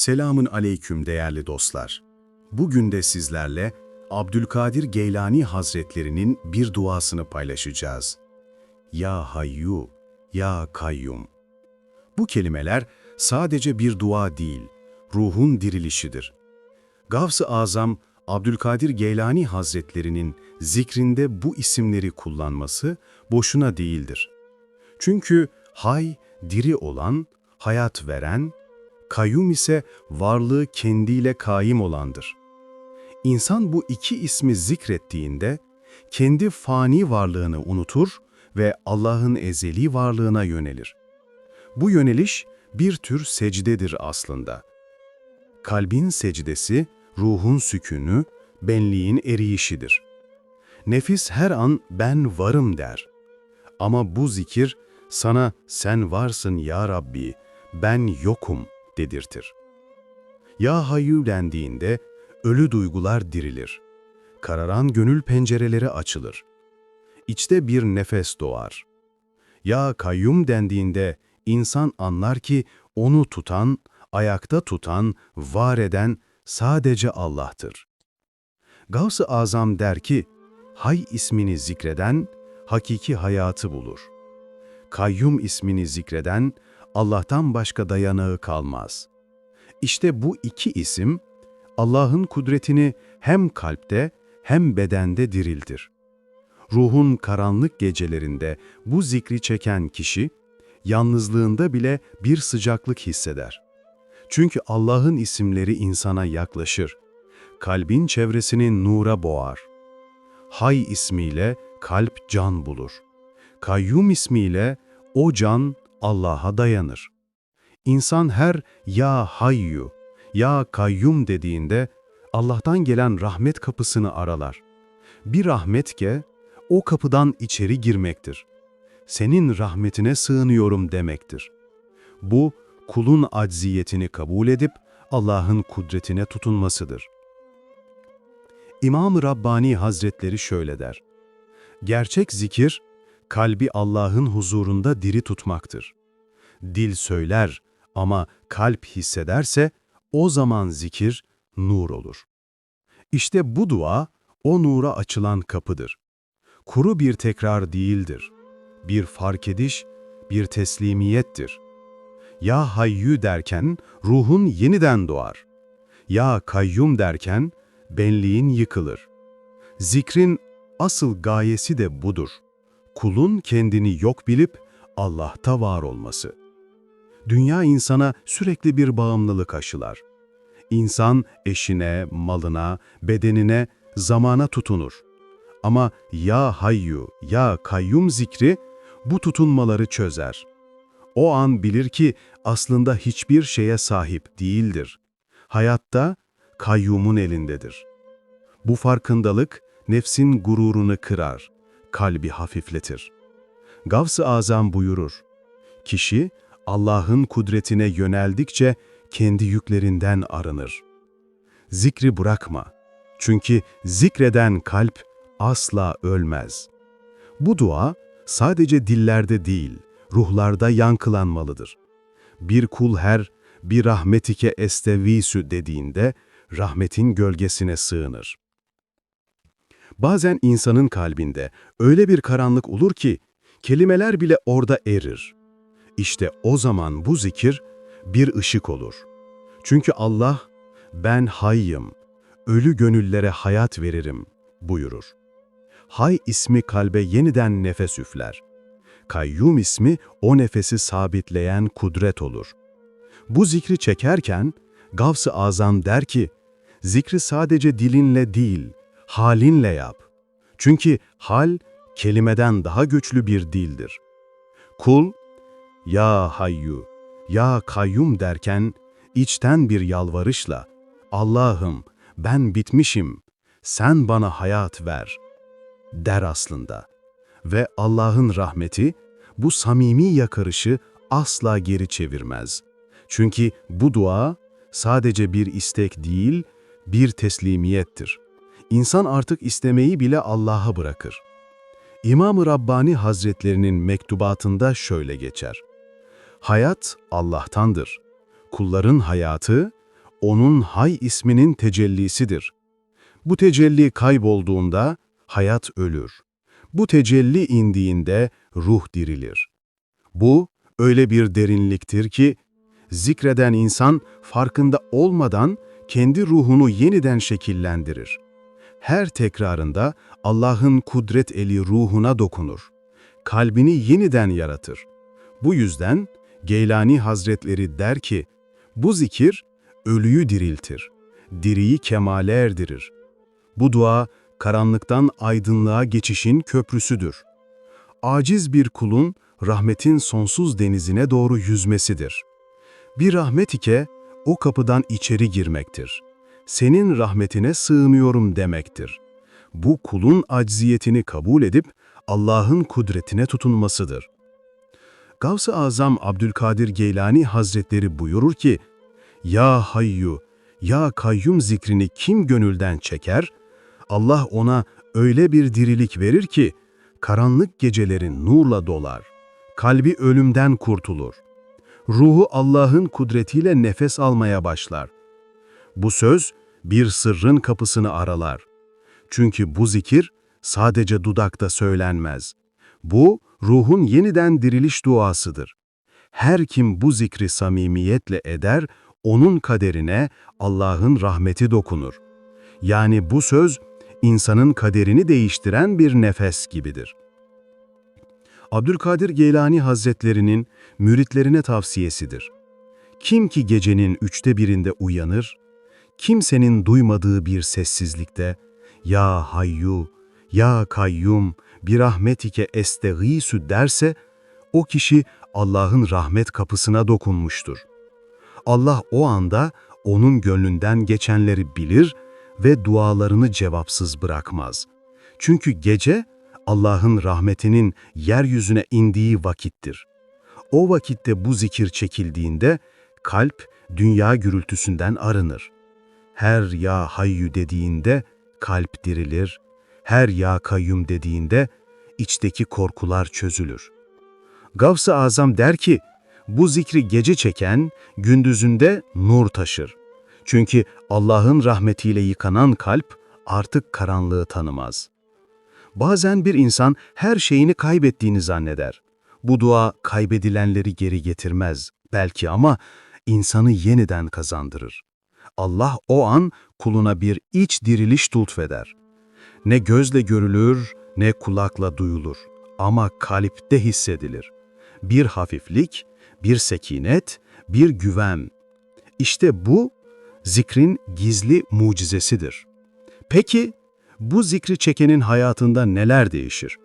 Selamın aleyküm değerli dostlar. Bugün de sizlerle Abdülkadir Geylani Hazretlerinin bir duasını paylaşacağız. Ya Hayyu, Ya Kayyum. Bu kelimeler sadece bir dua değil, ruhun dirilişidir. Gavs-ı Azam Abdülkadir Geylani Hazretlerinin zikrinde bu isimleri kullanması boşuna değildir. Çünkü hay, diri olan, hayat veren, kayyum ise varlığı kendiyle kaim olandır. İnsan bu iki ismi zikrettiğinde kendi fani varlığını unutur ve Allah'ın ezeli varlığına yönelir. Bu yöneliş bir tür secdedir aslında. Kalbin secdesi, ruhun sükûnü, benliğin eriyişidir. Nefis her an ben varım der. Ama bu zikir sana sen varsın ya Rabbi, ben yokum dedirtir. Ya Hayyu dendiğinde ölü duygular dirilir. Kararan gönül pencereleri açılır. İçte bir nefes doğar. Ya Kayyum dendiğinde insan anlar ki onu tutan, ayakta tutan, var eden sadece Allah'tır. Gavs-ı Azam der ki, Hay ismini zikreden hakiki hayatı bulur. Kayyum ismini zikreden Allah'tan başka dayanağı kalmaz. İşte bu iki isim Allah'ın kudretini hem kalpte hem bedende diriltir. Ruhun karanlık gecelerinde bu zikri çeken kişi, yalnızlığında bile bir sıcaklık hisseder. Çünkü Allah'ın isimleri insana yaklaşır. Kalbin çevresini nura boğar. Hay ismiyle kalp can bulur. Kayyum ismiyle o can Allah'a dayanır. İnsan her ya hayyu, ya kayyum dediğinde Allah'tan gelen rahmet kapısını aralar. Bir rahmet ki o kapıdan içeri girmektir. Senin rahmetine sığınıyorum demektir. Bu kulun acziyetini kabul edip Allah'ın kudretine tutunmasıdır. İmam-ı Rabbani Hazretleri şöyle der. Gerçek zikir, kalbi Allah'ın huzurunda diri tutmaktır. Dil söyler ama kalp hissederse o zaman zikir nur olur. İşte bu dua o nura açılan kapıdır. Kuru bir tekrar değildir. Bir fark ediş, bir teslimiyettir. Ya hayyü derken ruhun yeniden doğar. Ya kayyum derken benliğin yıkılır. Zikrin asıl gayesi de budur. Kulun kendini yok bilip Allah'ta var olması. Dünya insana sürekli bir bağımlılık aşılar. İnsan eşine, malına, bedenine, zamana tutunur. Ama ya hayyu, ya kayyum zikri bu tutunmaları çözer. O an bilir ki aslında hiçbir şeye sahip değildir. Hayatta kayyumun elindedir. Bu farkındalık nefsin gururunu kırar, kalbi hafifletir. Gavs-ı Azam buyurur, kişi Allah'ın kudretine yöneldikçe kendi yüklerinden arınır. Zikri bırakma. Çünkü zikreden kalp asla ölmez. Bu dua sadece dillerde değil, ruhlarda yankılanmalıdır. Bir kul her, bir rahmetike estevisü dediğinde rahmetin gölgesine sığınır. Bazen insanın kalbinde öyle bir karanlık olur ki kelimeler bile orada erir. İşte o zaman bu zikir bir ışık olur. Çünkü Allah, ben hayyım, ölü gönüllere hayat veririm buyurur. Hay ismi kalbe yeniden nefes üfler. Kayyum ismi o nefesi sabitleyen kudret olur. Bu zikri çekerken Gavs-ı Azam der ki, zikri sadece dilinle değil, halinle yap. Çünkü hal kelimeden daha güçlü bir dildir. Kul, ya hayyu, ya kayyum derken içten bir yalvarışla, Allah'ım ben bitmişim, sen bana hayat ver, der aslında. Ve Allah'ın rahmeti bu samimi yakarışı asla geri çevirmez. Çünkü bu dua sadece bir istek değil, bir teslimiyettir. İnsan artık istemeyi bile Allah'a bırakır. İmam-ı Rabbani Hazretlerinin mektubatında şöyle geçer. Hayat Allah'tandır. Kulların hayatı onun Hay isminin tecellisidir. Bu tecelli kaybolduğunda hayat ölür. Bu tecelli indiğinde ruh dirilir. Bu öyle bir derinliktir ki zikreden insan farkında olmadan kendi ruhunu yeniden şekillendirir. Her tekrarında Allah'ın kudret eli ruhuna dokunur. Kalbini yeniden yaratır. Bu yüzden Geylani Hazretleri der ki, bu zikir ölüyü diriltir, diriyi kemale erdirir. Bu dua karanlıktan aydınlığa geçişin köprüsüdür. Aciz bir kulun rahmetin sonsuz denizine doğru yüzmesidir. Bir rahmet ike o kapıdan içeri girmektir. Senin rahmetine sığınıyorum demektir. Bu kulun acziyetini kabul edip Allah'ın kudretine tutunmasıdır. Gavs-ı Azam Abdülkadir Geylani Hazretleri buyurur ki, Ya Hayyu, Ya Kayyum zikrini kim gönülden çeker, Allah ona öyle bir dirilik verir ki, karanlık gecelerin nurla dolar, kalbi ölümden kurtulur. Ruhu Allah'ın kudretiyle nefes almaya başlar. Bu söz bir sırrın kapısını aralar. Çünkü bu zikir sadece dudakta söylenmez. Bu, ruhun yeniden diriliş duasıdır. Her kim bu zikri samimiyetle eder, onun kaderine Allah'ın rahmeti dokunur. Yani bu söz, insanın kaderini değiştiren bir nefes gibidir. Abdülkadir Geylani Hazretlerinin müritlerine tavsiyesidir. Kim ki gecenin üçte birinde uyanır, kimsenin duymadığı bir sessizlikte, Ya Hayyu, Ya Kayyum, bir rahmetike estegîsü derse, o kişi Allah'ın rahmet kapısına dokunmuştur. Allah o anda onun gönlünden geçenleri bilir ve dualarını cevapsız bırakmaz. Çünkü gece Allah'ın rahmetinin yeryüzüne indiği vakittir. O vakitte bu zikir çekildiğinde kalp dünya gürültüsünden arınır. Her ya hayyu dediğinde kalp dirilir, her ya kayyum dediğinde içteki korkular çözülür. Gavs-ı Azam der ki, bu zikri gece çeken gündüzünde nur taşır. Çünkü Allah'ın rahmetiyle yıkanan kalp artık karanlığı tanımaz. Bazen bir insan her şeyini kaybettiğini zanneder. Bu dua kaybedilenleri geri getirmez belki ama insanı yeniden kazandırır. Allah o an kuluna bir iç diriliş lütfeder. Ne gözle görülür ne kulakla duyulur ama kalpte hissedilir. Bir hafiflik, bir sekinet, bir güven. İşte bu zikrin gizli mucizesidir. Peki bu zikri çekenin hayatında neler değişir?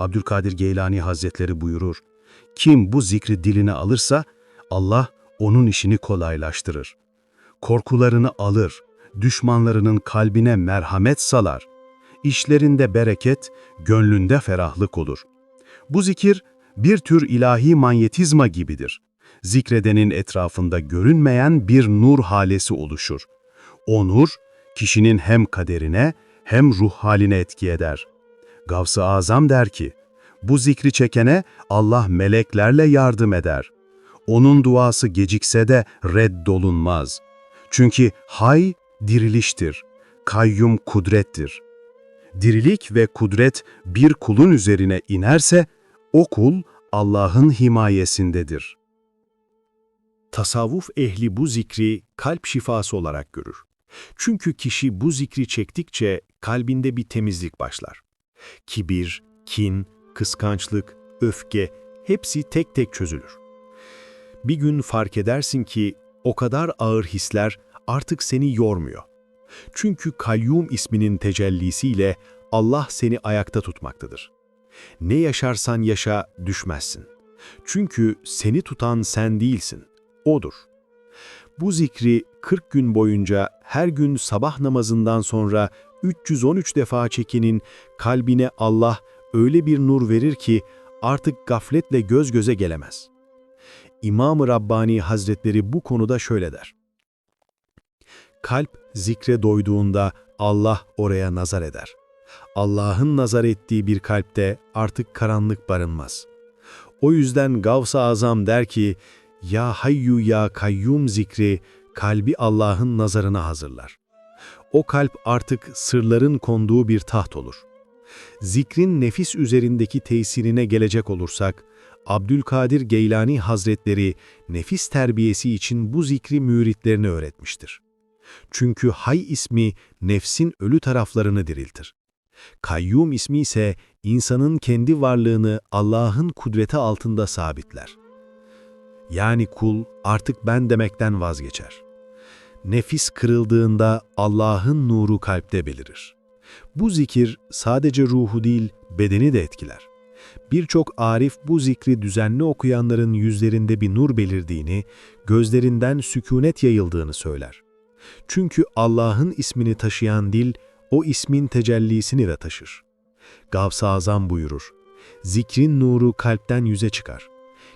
Abdülkadir Geylani Hazretleri buyurur. Kim bu zikri diline alırsa Allah onun işini kolaylaştırır. Korkularını alır, düşmanlarının kalbine merhamet salar. İşlerinde bereket, gönlünde ferahlık olur. Bu zikir bir tür ilahi manyetizma gibidir. Zikredenin etrafında görünmeyen bir nur halesi oluşur. O nur, kişinin hem kaderine hem ruh haline etki eder. Gavs-ı Azam der ki, bu zikri çekene Allah meleklerle yardım eder. Onun duası gecikse de reddolunmaz. Çünkü hay diriliştir, kayyum kudrettir. Dirilik ve kudret bir kulun üzerine inerse, o kul Allah'ın himayesindedir. Tasavvuf ehli bu zikri kalp şifası olarak görür. Çünkü kişi bu zikri çektikçe kalbinde bir temizlik başlar. Kibir, kin, kıskançlık, öfke hepsi tek tek çözülür. Bir gün fark edersin ki o kadar ağır hisler artık seni yormuyor. Çünkü Kayyum isminin tecellisiyle Allah seni ayakta tutmaktadır. Ne yaşarsan yaşa düşmezsin. Çünkü seni tutan sen değilsin, O'dur. Bu zikri 40 gün boyunca her gün sabah namazından sonra 313 defa çekenin kalbine Allah öyle bir nur verir ki artık gafletle göz göze gelemez. İmam-ı Rabbani Hazretleri bu konuda şöyle der. Kalp zikre doyduğunda Allah oraya nazar eder. Allah'ın nazar ettiği bir kalpte artık karanlık barınmaz. O yüzden Gavs-ı Azam der ki, Ya Hayyu Ya Kayyum zikri kalbi Allah'ın nazarına hazırlar. O kalp artık sırların konduğu bir taht olur. Zikrin nefis üzerindeki tesirine gelecek olursak, Abdülkadir Geylani Hazretleri nefis terbiyesi için bu zikri müritlerine öğretmiştir. Çünkü Hay ismi nefsin ölü taraflarını diriltir. Kayyum ismi ise insanın kendi varlığını Allah'ın kudreti altında sabitler. Yani kul artık ben demekten vazgeçer. Nefis kırıldığında Allah'ın nuru kalpte belirir. Bu zikir sadece ruhu değil, bedeni de etkiler. Birçok arif bu zikri düzenli okuyanların yüzlerinde bir nur belirdiğini, gözlerinden sükunet yayıldığını söyler. Çünkü Allah'ın ismini taşıyan dil, o ismin tecellisini de taşır. Gavs-ı Azam buyurur, zikrin nuru kalpten yüze çıkar.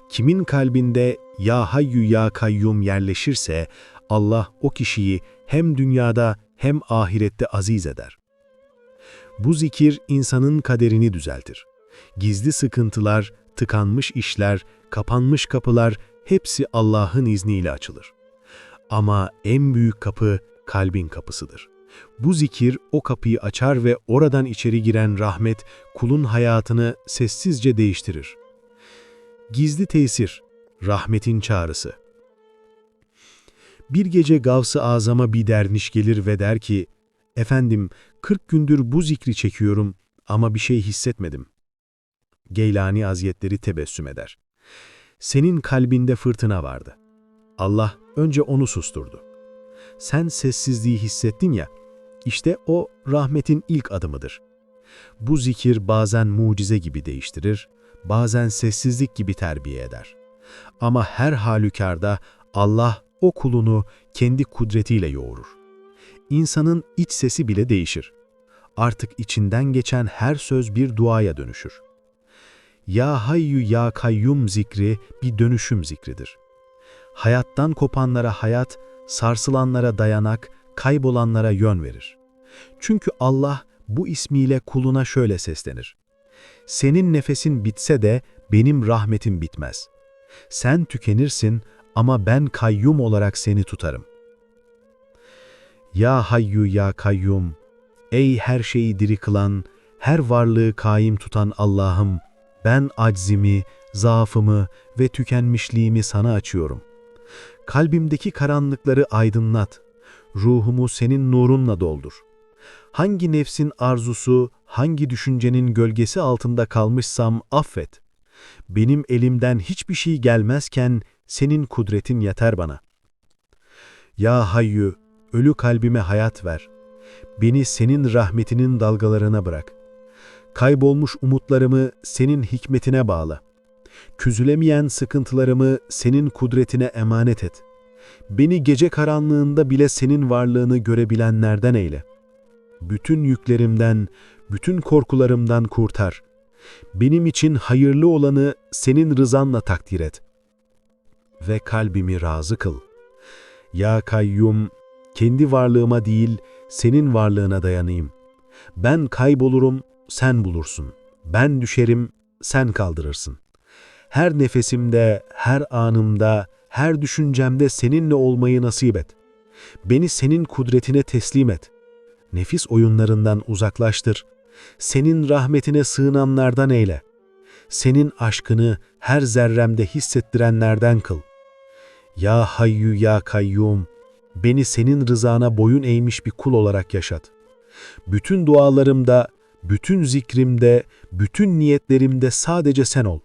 Kimin kalbinde Ya Hayyu Ya Kayyum yerleşirse, Allah o kişiyi hem dünyada hem ahirette aziz eder. Bu zikir insanın kaderini düzeltir. Gizli sıkıntılar, tıkanmış işler, kapanmış kapılar hepsi Allah'ın izniyle açılır. Ama en büyük kapı kalbin kapısıdır. Bu zikir o kapıyı açar ve oradan içeri giren rahmet kulun hayatını sessizce değiştirir. Gizli tesir, rahmetin çağrısı. Bir gece Gavs-ı Azam'a bir derviş gelir ve der ki, Efendim, 40 gündür bu zikri çekiyorum ama bir şey hissetmedim. Geylani Hazretleri tebessüm eder. Senin kalbinde fırtına vardı. Allah önce onu susturdu. Sen sessizliği hissettin ya, işte o rahmetin ilk adımıdır. Bu zikir bazen mucize gibi değiştirir, bazen sessizlik gibi terbiye eder. Ama her halükarda Allah o kulunu kendi kudretiyle yoğurur. İnsanın iç sesi bile değişir. Artık içinden geçen her söz bir duaya dönüşür. Ya Hayyu Ya Kayyum zikri bir dönüşüm zikridir. Hayattan kopanlara hayat, sarsılanlara dayanak, kaybolanlara yön verir. Çünkü Allah bu ismiyle kuluna şöyle seslenir. Senin nefesin bitse de benim rahmetim bitmez. Sen tükenirsin ama ben kayyum olarak seni tutarım. Ya Hayyu Ya Kayyum, ey her şeyi diri kılan, her varlığı kaim tutan Allah'ım, ben aczimi, zaafımı ve tükenmişliğimi sana açıyorum. Kalbimdeki karanlıkları aydınlat, ruhumu senin nurunla doldur. Hangi nefsin arzusu, hangi düşüncenin gölgesi altında kalmışsam affet. Benim elimden hiçbir şey gelmezken senin kudretin yeter bana. Ya Hayyü, ölü kalbime hayat ver. Beni senin rahmetinin dalgalarına bırak. Kaybolmuş umutlarımı senin hikmetine bağla. Küzülemeyen sıkıntılarımı senin kudretine emanet et. Beni gece karanlığında bile senin varlığını görebilenlerden eyle. Bütün yüklerimden, bütün korkularımdan kurtar. Benim için hayırlı olanı senin rızanla takdir et. Ve kalbimi razı kıl. Ya Kayyum, kendi varlığıma değil, senin varlığına dayanayım. Ben kaybolurum, sen bulursun. Ben düşerim, sen kaldırırsın. Her nefesimde, her anımda, her düşüncemde seninle olmayı nasip et. Beni senin kudretine teslim et. Nefis oyunlarından uzaklaştır. Senin rahmetine sığınanlardan eyle. Senin aşkını her zerremde hissettirenlerden kıl. Ya Hayyu Ya Kayyum, beni senin rızana boyun eğmiş bir kul olarak yaşat. Bütün dualarımda, bütün zikrimde, bütün niyetlerimde sadece sen ol.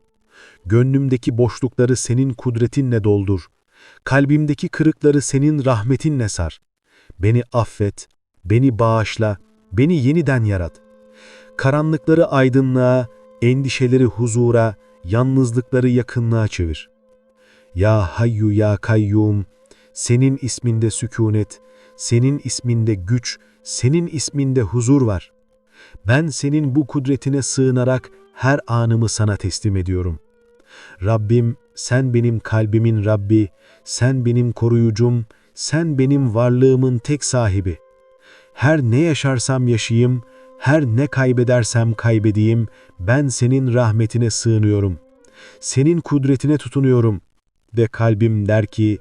Gönlümdeki boşlukları senin kudretinle doldur. Kalbimdeki kırıkları senin rahmetinle sar. Beni affet, beni bağışla, beni yeniden yarat. Karanlıkları aydınlığa, endişeleri huzura, yalnızlıkları yakınlığa çevir. Ya Hayyu Ya Kayyum, senin isminde sükunet, senin isminde güç, senin isminde huzur var. Ben senin bu kudretine sığınarak her anımı sana teslim ediyorum. Rabbim, sen benim kalbimin Rabbi, sen benim koruyucum, sen benim varlığımın tek sahibi. Her ne yaşarsam yaşayayım, her ne kaybedersem kaybedeyim, ben senin rahmetine sığınıyorum. Senin kudretine tutunuyorum. Ve kalbim der ki,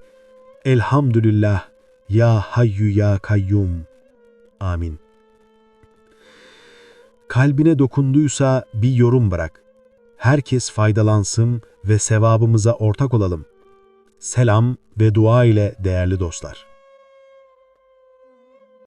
Elhamdülillah, Ya Hayyu Ya Kayyum. Amin. Kalbine dokunduysa bir yorum bırak. Herkes faydalansın ve sevabımıza ortak olalım. Selam ve dua ile değerli dostlar.